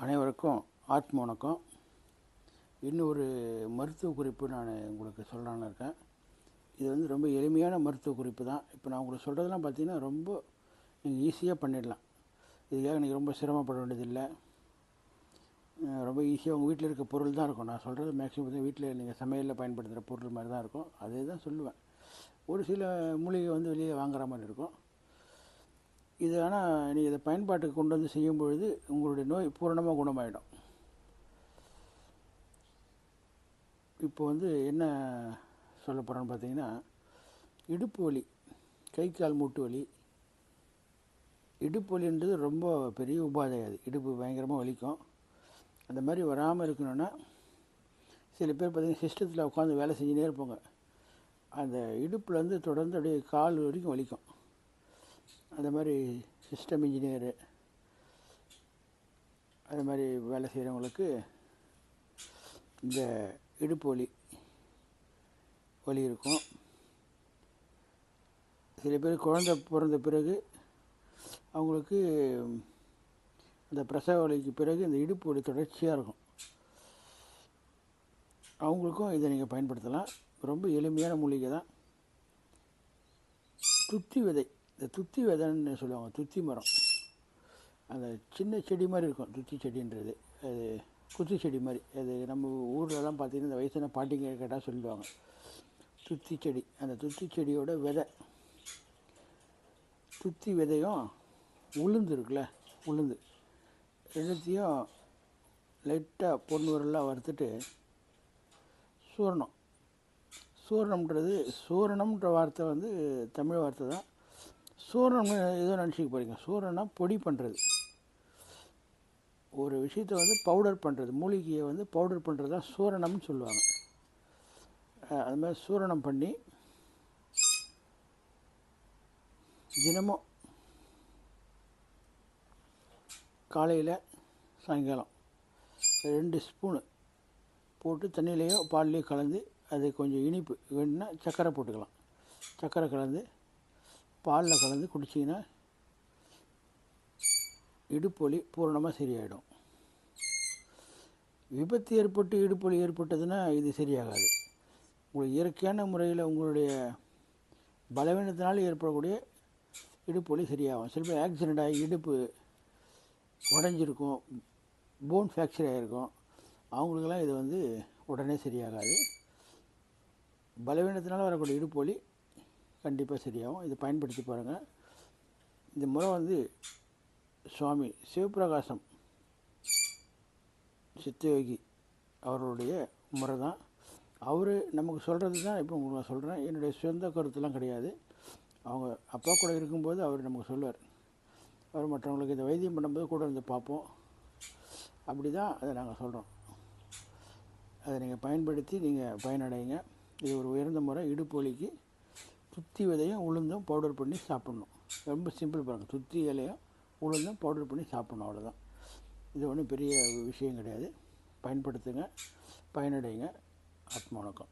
அனைவருக்கும் ஆத்ம வணக்கம். இன்னொரு மருத்துவ குறிப்பு நான் உங்களுக்கு சொல்லலான்னு இருக்கேன். இது வந்து ரொம்ப எளிமையான மருத்துவ குறிப்பு தான். இப்போ நான் உங்களுக்கு சொல்கிறதெல்லாம் பார்த்தீங்கன்னா ரொம்ப நீங்கள் ஈஸியாக பண்ணிடலாம். இதுக்காக நீங்கள் ரொம்ப சிரமப்பட வேண்டியதில்லை. ரொம்ப ஈஸியாக உங்கள் வீட்டில் இருக்க பொருள் தான் இருக்கும். நான் சொல்கிறது மேக்ஸிமம் வீட்டில் நீங்கள் சமையலில் பயன்படுத்துகிற பொருள் மாதிரி தான் இருக்கும். அதே தான் சொல்லுவேன். ஒரு சில மூலிகை வந்து வெளியே வாங்குகிற மாதிரி இருக்கும். இது ஆனால் நீங்கள் இதை பயன்பாட்டுக்கு கொண்டு வந்து செய்யும் பொழுது உங்களுடைய நோய் பூரணமாக குணமாயிடும். இப்போ வந்து என்ன சொல்ல போகிறோன்னு பார்த்தீங்கன்னா இடுப்பு வலி கை கால் மூட்டு வலி இடுப்பு வலின்றது ரொம்ப பெரிய உபாதை அது. இடுப்பு பயங்கரமாக வலிக்கும். அந்த மாதிரி வராமல் இருக்கணும்னா சில பேர் பார்த்திங்கன்னா சிஸ்டத்தில் உட்காந்து வேலை செஞ்சுனே இருப்பாங்க. அந்த இடுப்புலேருந்து தொடர்ந்து அப்படியே கால் வரைக்கும் வலிக்கும். அது மாதிரி சிஸ்டம் இன்ஜினியரு அது மாதிரி வேலை செய்கிறவங்களுக்கு இந்த இடுப்பு வலி வலி இருக்கும். சில பேர் குழந்த பிறந்த பிறகு அவங்களுக்கு அந்த பிரசவ வலிக்கு பிறகு இந்த இடுப்பு வலி தொடர்ச்சியாக இருக்கும். அவங்களுக்கும் இதை நீங்கள் பயன்படுத்தலாம். ரொம்ப எளிமையான மூலிகை தான். துத்தி விதை. இந்த துத்தி விதைன்னு சொல்லுவாங்க துத்தி மரம். அந்த சின்ன செடி மாதிரி இருக்கும் துத்தி செடின்றது. அது குத்தி செடி மாதிரி. அது நம்ம ஊர்லலாம் பார்த்திங்கன்னா இந்த வயசான பாட்டிங்க கேட்டால் சொல்லுவாங்க. துத்தி செடி. அந்த துத்தி செடியோட விதை. துத்தி விதையும் உளுந்து இருக்குல்ல உளுந்து. ரெண்டுத்தையும் லைட்டாக பொண்ணு வரலாம் வறுத்துட்டு சூரணம் சூரணம்ன்றது சூரணம்ன்ற வார்த்தை வந்து தமிழ் வார்த்தை தான். சூரன் ஏதோ நினச்சிக்க போகிறீங்க சூரணம் பொடி பண்ணுறது ஒரு விஷயத்தை வந்து பவுடர் பண்ணுறது மூலிகையை வந்து பவுடர் பண்ணுறது தான் சூரணம்னு சொல்லுவாங்க. அதுமாதிரி அது மாதிரி சூரணம் பண்ணி தினமும் காலையில் சாயங்காலம் ரெண்டு ஸ்பூனு போட்டு தண்ணியிலையோ பால்லையோ கலந்து அது கொஞ்சம் இனிப்பு வேணும்னா சர்க்கரை போட்டுக்கலாம். சர்க்கரை கலந்து பாலில் கலந்து குடிச்சிங்கன்னா இடுப்பொலி பூரணமாக சரியாயிடும். விபத்து ஏற்பட்டு இடுப்பொலி ஏற்பட்டதுன்னா இது சரியாகாது. உங்களுக்கு இயற்கையான முறையில் உங்களுடைய பலவீனத்தினால் ஏற்படக்கூடிய இடுப்பொலி சரியாகும். சில பேர் ஆக்சிடெண்ட் ஆகி இடுப்பு உடஞ்சிருக்கும் போன் ஃப்ராக்சர் ஆகிருக்கும் அவங்களுக்கெல்லாம் இது வந்து உடனே சரியாகாது. பலவீனத்தினால் வரக்கூடிய இடுப்பு வலி கண்டிப்பாக சரியாகும். இதை பயன்படுத்தி பாருங்கள் இந்த முறை வந்து சுவாமி சிவபிரகாசம் சித்தயோகி அவருடைய முறை தான். அவர் நமக்கு சொல்கிறது தான் இப்போ உங்களுக்கு நான் சொல்கிறேன் என்னுடைய சொந்த கருத்துலாம் கிடையாது. அவங்க அப்பா கூட இருக்கும்போது அவர் நமக்கு சொல்லுவார். அவர் மற்றவங்களுக்கு இந்த வைத்தியம் பண்ணும்போது கூட இருந்து பார்ப்போம். அப்படி தான் அதை நாங்கள் சொல்கிறோம் அதை நீங்கள் பயன்படுத்தி நீங்கள் பயனடைங்க. இது ஒரு உயர்ந்த முறை. இடுப்பு வலிக்கு துத்தி விதையும் உளுந்தும் பவுடர் பண்ணி சாப்பிட்ணும். ரொம்ப சிம்பிள் பாருங்கள் துத்தி இலையும் உளுந்தும் பவுடர் பண்ணி சாப்பிட்ணும் அவ்வளோதான் இது ஒன்றும் பெரிய விஷயம் கிடையாது. பயன்படுத்துங்க பயனடைங்க. ஆத்ம வணக்கம்.